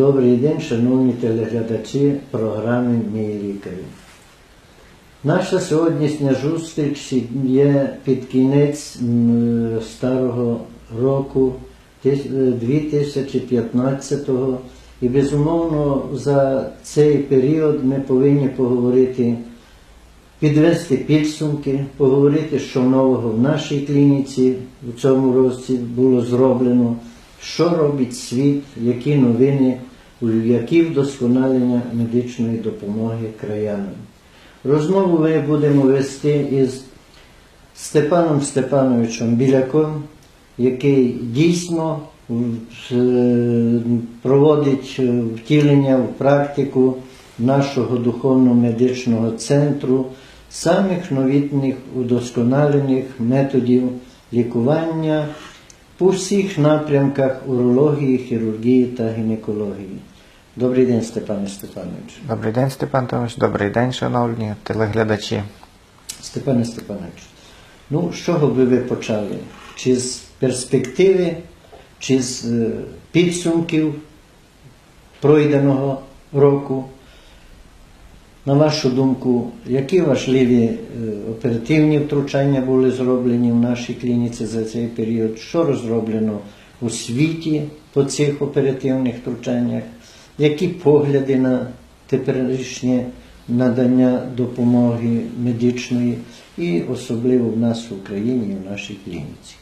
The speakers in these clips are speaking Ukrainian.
Добрий день, шановні телеглядачі програми Мій лікарі. Наша сьогоднішня зустріч є під кінець старого року е, 2015-го. І безумовно за цей період ми повинні поговорити, підвести підсумки, поговорити, що нового в нашій клініці у цьому році було зроблено, що робить світ, які новини, які вдосконалення медичної допомоги краянам. Розмову ми будемо вести із Степаном Степановичем Біляком, який дійсно е, проводить втілення в практику нашого духовно-медичного центру самих новітних удосконалених методів лікування по всіх напрямках урології, хірургії та гінекології. Добрий день, Степане Степановичу. Добрий день, Степан Томович. Добрий день, шановні телеглядачі. Степане Степановичу, ну з чого би ви почали? Чи з перспективи, чи з е, підсумків пройденого року? На вашу думку, які важливі е, оперативні втручання були зроблені в нашій клініці за цей період? Що розроблено у світі по цих оперативних втручаннях? Які погляди на теперішнє надання допомоги медичної і особливо в нас в Україні, в нашій клініці?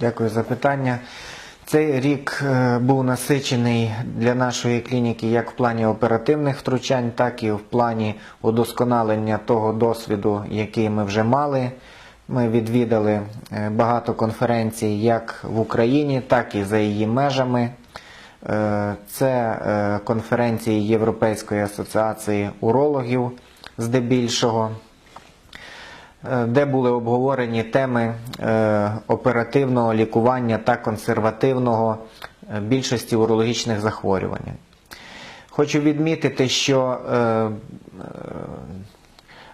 Дякую за питання. Цей рік е, був насичений для нашої клініки як в плані оперативних втручань, так і в плані удосконалення того досвіду, який ми вже мали. Ми відвідали е, багато конференцій як в Україні, так і за її межами. Е, Це е, конференції Європейської асоціації урологів здебільшого. Е, де були обговорені теми оперативного лікування та консервативного більшості урологічних захворювань. Хочу відмітити, що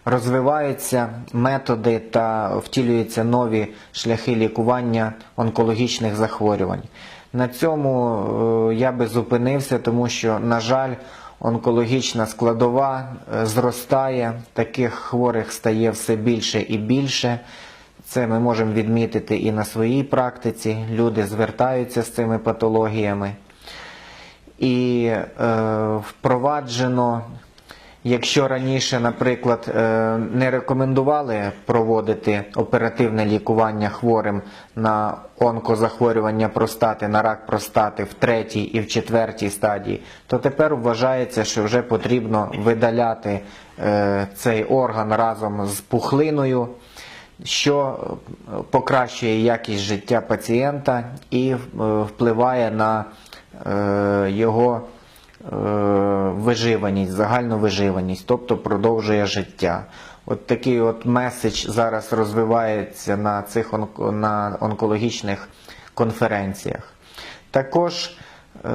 розвиваються методи та втілюються нові шляхи лікування онкологічних захворювань. На цьому е, я би зупинився, тому що, на жаль, онкологічна складова е, зростає, таких хворих стає все більше і більше. Це ми можемо відмітити і на своїй практиці. Люди звертаються з цими патологіями. І е, впроваджено, якщо раніше, наприклад, е, не рекомендували проводити оперативне лікування хворим на онкозахворювання простати, на рак простати в третій і в четвертій стадії, то тепер вважається, що вже потрібно видаляти е, цей орган разом з пухлиною що покращує якість життя пацієнта і е, впливає на його виживаність, загальну виживаність, тобто продовжує життя. От такий от меседж зараз розвивається на цих на онкологічних конференціях. Також е,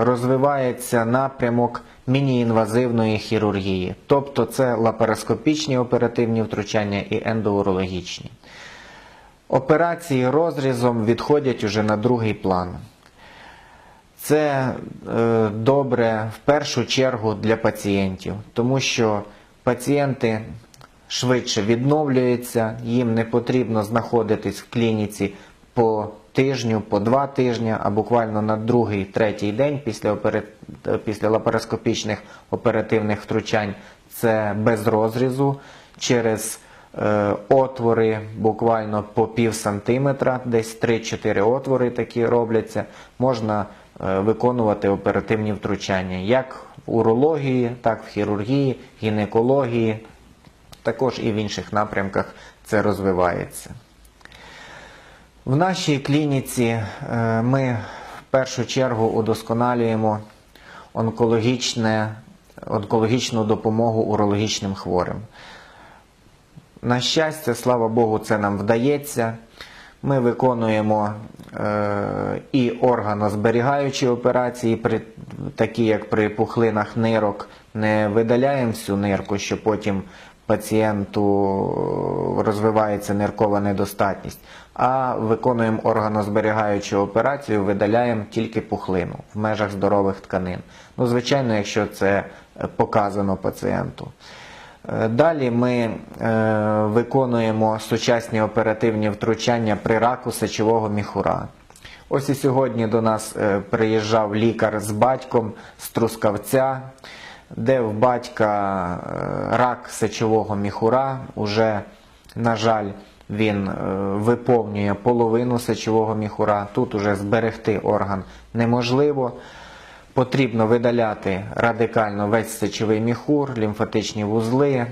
розвивається напрямок мініінвазивної хірургії, тобто це лапароскопічні оперативні втручання і ендоурологічні. Операції розрізом відходять уже на другий план. Це е, добре в першу чергу для пацієнтів, тому що пацієнти швидше відновлюються, їм не потрібно знаходитись в клініці по тижню, по два тижні, а буквально на другий, третій день після, опера... е, після лапароскопічних оперативних втручань. Це без розрізу через е, отвори буквально по пів сантиметра, десь 3-4 отвори такі робляться. Можна виконувати оперативні втручання як в урології, так в хірургії, гінекології, також і в інших напрямках це розвивається. В нашій клініці е, ми в першу чергу удосконалюємо онкологічне, онкологічну допомогу урологічним хворим. На щастя, слава Богу, це нам вдається. Ми виконуємо е, і органозберігаючі операції, при, такі як при пухлинах нирок, не видаляємо всю нирку, щоб потім пацієнту розвивається ниркова недостатність, а виконуємо органозберігаючу операцію, видаляємо тільки пухлину в межах здорових тканин. Ну, звичайно, якщо це е, показано пацієнту. Е, Далі ми е, виконуємо сучасні оперативні втручання при раку сечового міхура. Ось і сьогодні до нас е, приїжджав лікар з батьком з Трускавця, де в батька рак сечового міхура. Уже, на жаль, він виповнює половину сечового міхура. Тут уже зберегти орган неможливо. Потрібно видаляти радикально весь сечовий міхур, лімфатичні вузли,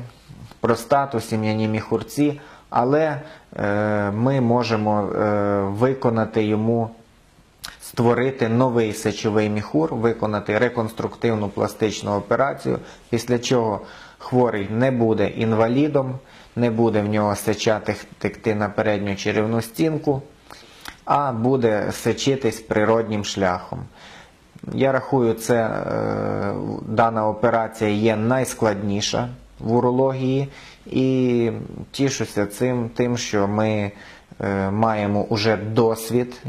простату, сім'яні міхурці, але е, ми можемо е, виконати йому, створити новий сечовий міхур, виконати реконструктивну пластичну операцію, після чого хворий не буде інвалідом, не буде в нього сеча тех- текти на передню черевну стінку, а буде сечитись природнім шляхом. Я рахую, це е, дана операція є найскладніша в урології і тішуся цим, тим, що ми е, маємо уже досвід.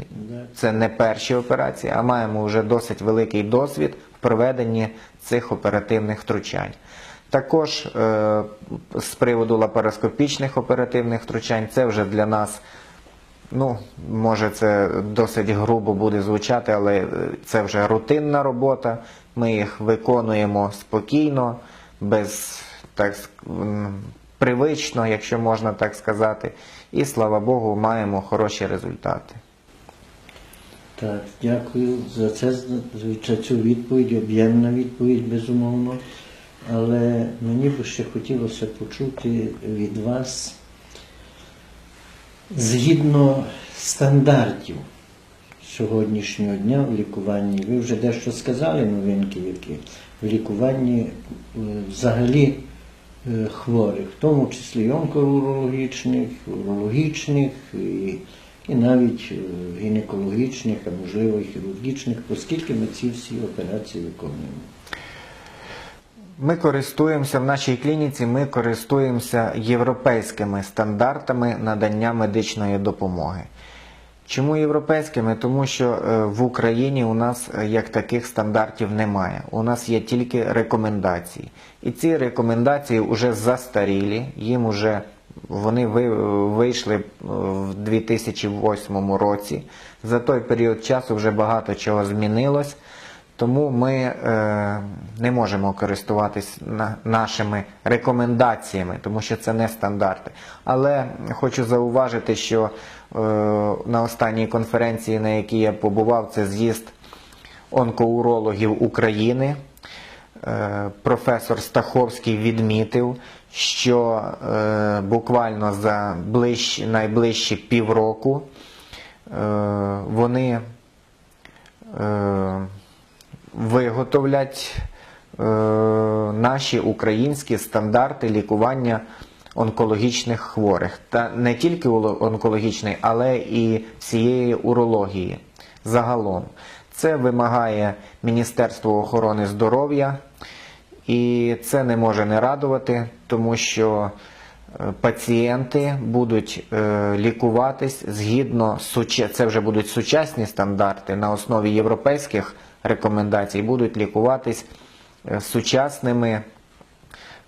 Це не перші операції, а маємо вже досить великий досвід в проведенні цих оперативних втручань. Також е, з приводу лапароскопічних оперативних втручань, це вже для нас Ну, може, це досить грубо буде звучати, але е, це вже рутинна робота. Ми їх виконуємо спокійно, без так привично, якщо можна так сказати. І слава Богу, маємо хороші результати. Так, дякую за це за цю відповідь, об'ємна відповідь, безумовно. Але мені би ще хотілося почути від вас згідно стандартів сьогоднішнього дня в лікуванні. Ви вже дещо сказали новинки, які в лікуванні е, взагалі е, хворих, в тому числі онкоурологічних, урологічних і, і навіть е, гінекологічних, а можливо і хірургічних, оскільки ми ці всі операції виконуємо. Ми користуємося в нашій клініці, ми користуємося європейськими стандартами надання медичної допомоги. Чому європейськими? Тому що е, в Україні у нас е, як таких стандартів немає. У нас є тільки рекомендації. І ці рекомендації вже застарілі, їм вже вони вийшли е, в 2008 році. За той період часу вже багато чого змінилось. Тому ми е, не можемо користуватись на, нашими рекомендаціями, тому що це не стандарти. Але хочу зауважити, що е, на останній конференції, на якій я побував, це з'їзд онкоурологів України. Е, професор Стаховський відмітив, що е, буквально за ближчі, найближчі півроку е, вони е, виготовлять е, наші українські стандарти лікування онкологічних хворих. Та не тільки онкологічної, але і всієї урології загалом. Це вимагає Міністерство охорони здоров'я, і це не може не радувати, тому що е, пацієнти будуть е, лікуватись згідно це вже будуть сучасні стандарти на основі європейських рекомендацій, будуть лікуватись е, сучасними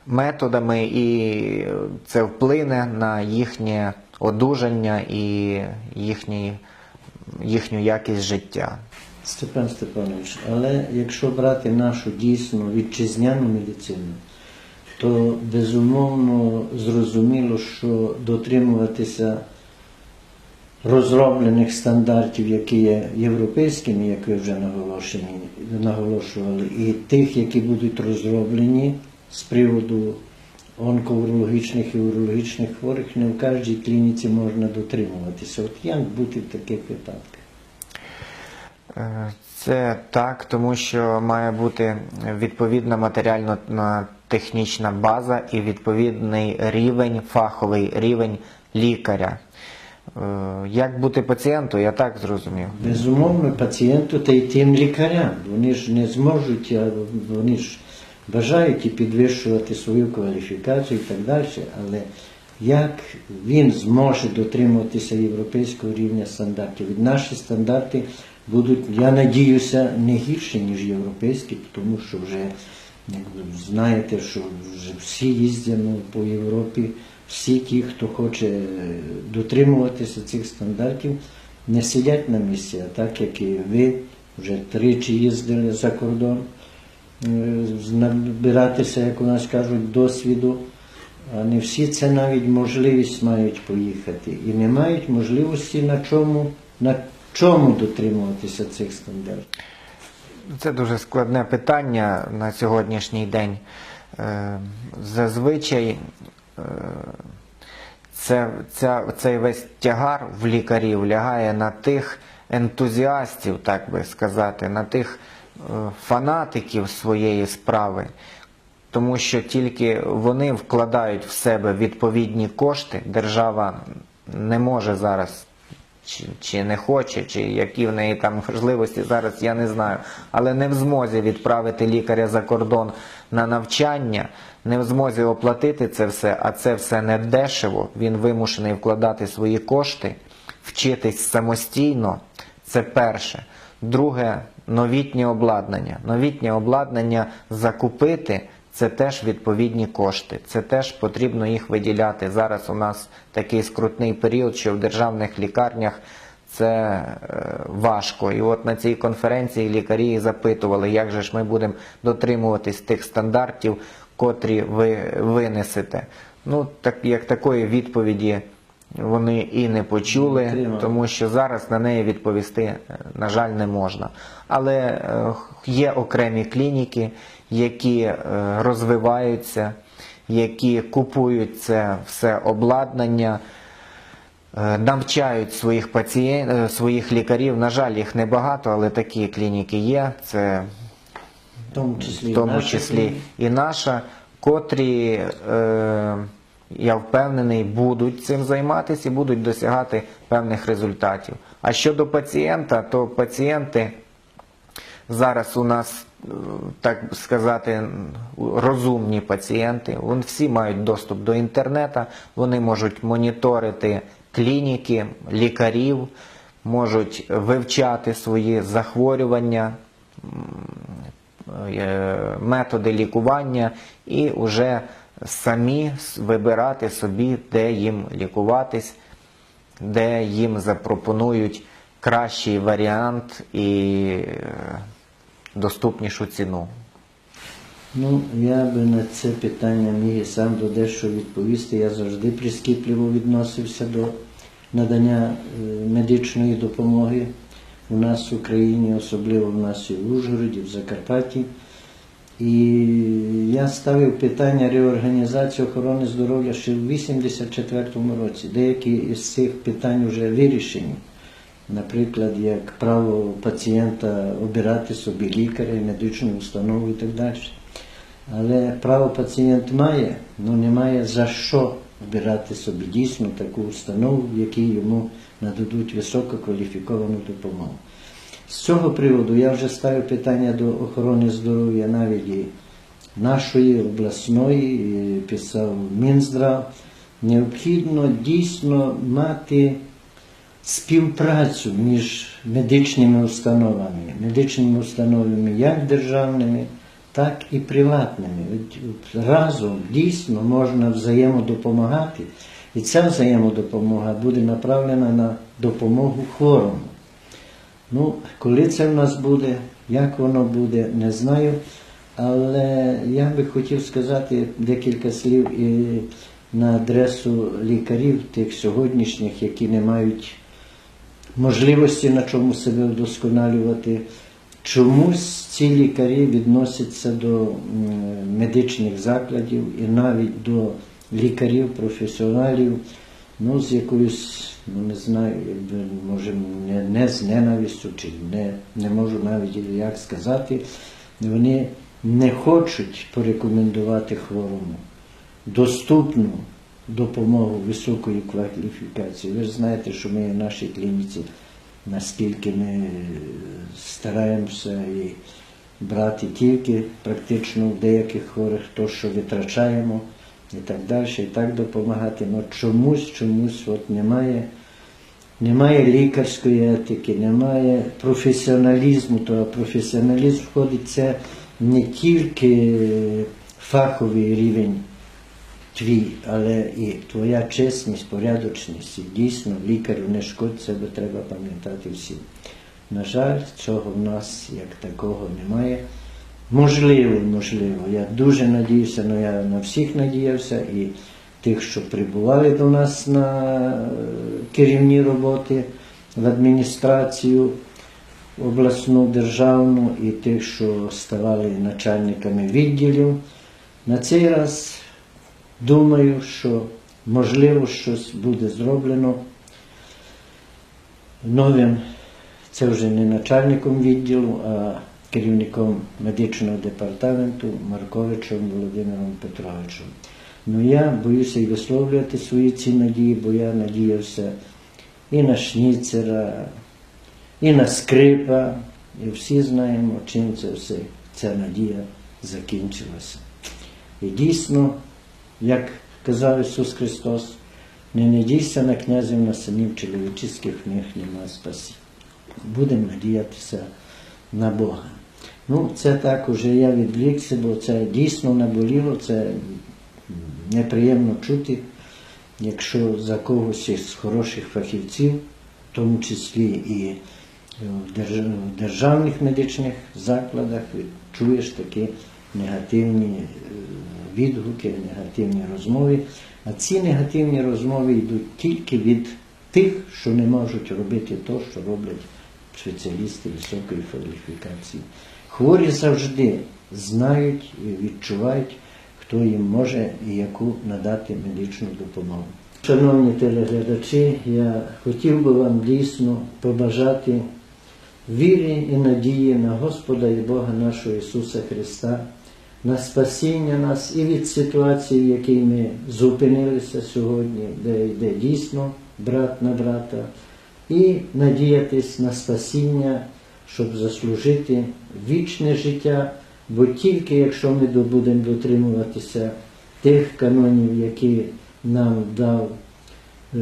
методами, і е, це вплине на їхнє одужання і їхні, їхню якість життя. Степан Степанович, але якщо брати нашу дійсно вітчизняну медицину, то безумовно зрозуміло, що дотримуватися розроблених стандартів, які є європейськими, як ви вже наголошені, наголошували, і тих, які будуть розроблені з приводу онкоурологічних і урологічних хворих, не в кожній клініці можна дотримуватися. От як бути в таких випадках? Е, Це так, тому що має бути відповідна матеріально-технічна база і відповідний рівень, фаховий рівень лікаря. Е, Як бути пацієнту, я так зрозумів. Безумовно, пацієнту та й тим лікарям. Вони ж не зможуть, вони ж бажають і підвищувати свою кваліфікацію і так далі, але як він зможе дотримуватися європейського рівня стандартів? Від наші стандарти будуть, я надіюся, не гірші, ніж європейські, тому що вже знаєте, що вже всі їздять ну, по Європі, всі ті, хто хоче е, дотримуватися цих стандартів, не сидять на місці, а так як і ви вже тричі їздили за кордон, е, набиратися, як у нас кажуть, досвіду. А не всі це навіть можливість мають поїхати. І не мають можливості на чому, на чому дотримуватися цих стандартів. Це дуже складне питання на сьогоднішній день. Е, Зазвичай це, ця, цей весь тягар в лікарів лягає на тих ентузіастів, так би сказати, на тих е, фанатиків своєї справи. Тому що тільки вони вкладають в себе відповідні кошти, держава не може зараз чи, чи не хоче, чи які в неї там можливості зараз, я не знаю. Але не в змозі відправити лікаря за кордон на навчання, не в змозі оплатити це все, а це все не дешево. Він вимушений вкладати свої кошти, вчитись самостійно. Це перше. Друге новітнє обладнання. Новітнє обладнання закупити. Це теж відповідні кошти, це теж потрібно їх виділяти. Зараз у нас такий скрутний період, що в державних лікарнях це е, важко. І от на цій конференції лікарі запитували, як же ж ми будемо дотримуватись тих стандартів, котрі ви винесете. Ну, так як такої відповіді вони і не почули, тому що зараз на неї відповісти, е, на жаль, не можна. Але е, є окремі клініки, які е, розвиваються, які купують це все обладнання, навчають своїх пацієнтів, своїх лікарів. На жаль, їх небагато, але такі клініки є. Це В тому числі, в тому числі і наша, котрі, е, я впевнений, будуть цим займатися і будуть досягати певних результатів. А щодо пацієнта, то пацієнти зараз у нас, е, так сказати, розумні пацієнти. Вони всі мають доступ до інтернету, вони можуть моніторити клініки, лікарів, можуть вивчати свої захворювання, е, методи лікування і вже самі вибирати собі, де їм лікуватись, де їм запропонують кращий варіант і е, доступнішу ціну. Ну, я би на це питання міг сам до дещо відповісти. Я завжди прискіпливо відносився до надання е, медичної допомоги у нас в Україні, особливо в нас і в Ужгороді, в Закарпатті. І я ставив питання реорганізації охорони здоров'я ще в 84-му році. Деякі із цих питань вже вирішені. Наприклад, як право пацієнта обирати собі лікаря, медичну установу і так далі. Але право пацієнт має, але не має за що обирати собі дійсно таку установу, в якій йому нададуть висококваліфіковану допомогу. З цього приводу я вже ставив питання до охорони здоров'я навіть нашої обласної, писав Мінздрав. Необхідно дійсно мати співпрацю між медичними установами, медичними установами як державними, так і приватними. Разом дійсно можна взаємодопомагати, і ця взаємодопомога буде направлена на допомогу хворому. Ну, коли це в нас буде, як воно буде, не знаю. Але я би хотів сказати декілька слів і на адресу лікарів, тих сьогоднішніх, які не мають можливості на чому себе вдосконалювати. Чомусь ці лікарі відносяться до медичних закладів і навіть до лікарів, професіоналів, ну, з якоюсь, ну не знаю, може, не, не з ненавистю, чи не, не можу навіть як сказати, вони не хочуть порекомендувати хворому доступну допомогу високої кваліфікації. Ви ж знаєте, що ми в нашій клініці наскільки ми стараємося і брати тільки практично в деяких хворих то, що витрачаємо і так далі, і так допомагати. Ну чомусь, чомусь от немає, немає лікарської етики, немає професіоналізму, то професіоналізм входить це не тільки фаховий рівень твій, але і твоя чесність, порядочність. І дійсно лікарю не шкодь, це треба пам'ятати всім. На жаль, цього в нас як такого немає. Можливо, можливо. Я дуже надіюся, але я на всіх надіявся і тих, що прибували до нас на е, керівні роботи в адміністрацію обласну, державну, і тих, що ставали начальниками відділів. На цей раз думаю, що можливо щось буде зроблено новим, це вже не начальником відділу, а керівником медичного департаменту Марковичем Володимиром Петровичем. Ну я боюся і висловлювати свої ці надії, бо я надіявся і на Шніцера, і на скрипа, і всі знаємо, чим це все, ця надія закінчилася. І дійсно, як казав Ісус Христос, не надійся на князів на синів чоловічих, них нема спасі. Будемо надіятися на Бога. Ну, це так уже я відвлікся, бо це дійсно наболіло, це неприємно чути, якщо за когось із хороших фахівців, в тому числі і в державних медичних закладах, чуєш такі негативні е, відгуки, негативні розмови. А ці негативні розмови йдуть тільки від тих, що не можуть робити те, що роблять спеціалісти високої кваліфікації. Хворі завжди знають і відчувають, хто їм може і яку надати медичну допомогу. Шановні телеглядачі, я хотів би вам дійсно побажати віри і надії на Господа і Бога нашого Ісуса Христа, на спасіння нас і від ситуації, в якій ми зупинилися сьогодні, де йде дійсно брат на брата, і надіятись на спасіння, щоб заслужити вічне життя, бо тільки якщо ми будемо дотримуватися тих канонів, які нам дав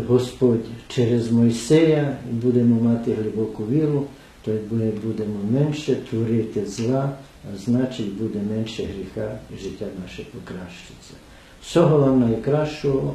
Господь через Мойсея, і будемо мати глибоку віру, то ми будемо менше творити зла, а значить буде менше гріха і життя наше покращиться. Всього вам найкращого.